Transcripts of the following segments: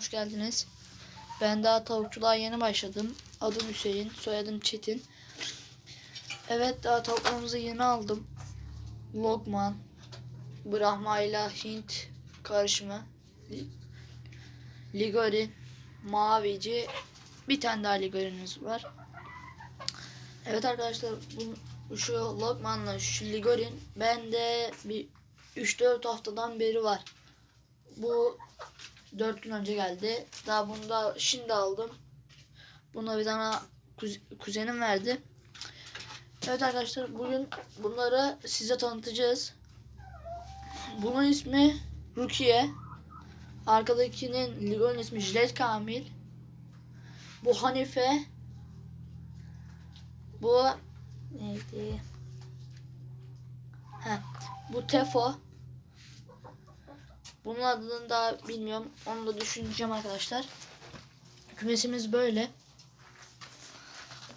hoş geldiniz. Ben daha tavukçuluğa yeni başladım. Adım Hüseyin, soyadım Çetin. Evet, daha tavuklarımızı yeni aldım. Lokman, Brahma ile Hint karışımı, Li- Ligori, Mavici, bir tane daha Ligori'miz var. Evet arkadaşlar, bu, şu Lokman'la şu Ligorin bende bir 3-4 haftadan beri var. Bu 4 gün önce geldi. Daha bunu da şimdi aldım. Bunu bir tane kuz- kuzenim verdi. Evet arkadaşlar bugün bunları size tanıtacağız. Bunun ismi Rukiye. Arkadakinin Ligon'un ismi Jilet Kamil. Bu Hanife. Bu neydi? Heh, bu Tefo. Bunun adını da bilmiyorum. Onu da düşüneceğim arkadaşlar. Kümesimiz böyle.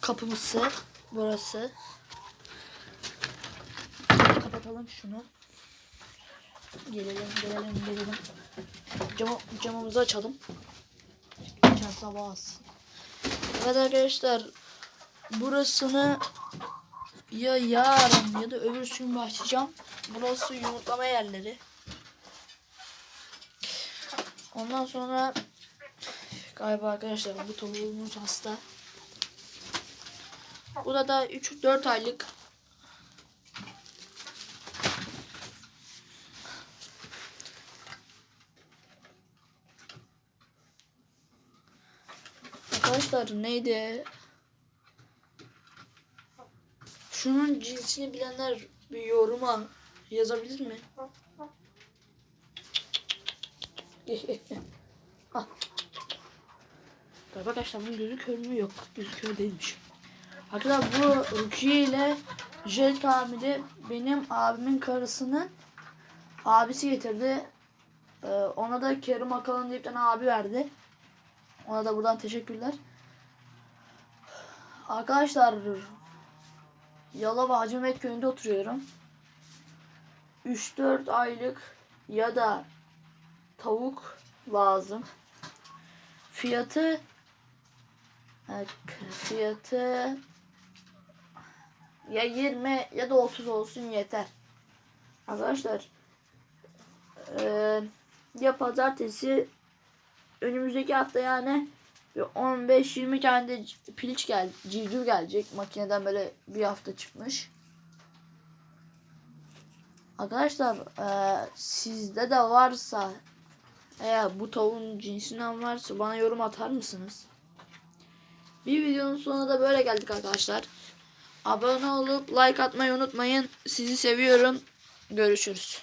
Kapımızı burası. Kapatalım şunu. Gelelim, gelelim, gelelim. Camı, camımızı açalım. Hava alsın. Evet arkadaşlar. Burasını ya yarın ya da öbür gün başlayacağım. Burası yumurtlama yerleri. Ondan sonra galiba arkadaşlar bu tavuğumuz hasta. Bu da da 3-4 aylık. Arkadaşlar neydi? Şunun cinsini bilenler bir yoruma yazabilir mi? Ah. Galiba arkadaşlar bunun gözü kör mü? Yok. Gözü kör değilmiş. Arkadaşlar bu Rukiye ile Jet Kamil'i benim abimin karısının abisi getirdi. Ee, ona da Kerim Akalın diye bir tane abi verdi. Ona da buradan teşekkürler. Arkadaşlar Yalova Hacimet köyünde oturuyorum. 3-4 aylık ya da tavuk lazım. Fiyatı fiyatı ya 20 ya da 30 olsun yeter. Arkadaşlar eee, ya pazartesi önümüzdeki hafta yani bir 15-20 tane de piliç gel civciv gelecek. Makineden böyle bir hafta çıkmış. Arkadaşlar eee, sizde de varsa eğer bu tavuğun cinsinden varsa bana yorum atar mısınız? Bir videonun sonuna da böyle geldik arkadaşlar. Abone olup like atmayı unutmayın. Sizi seviyorum. Görüşürüz.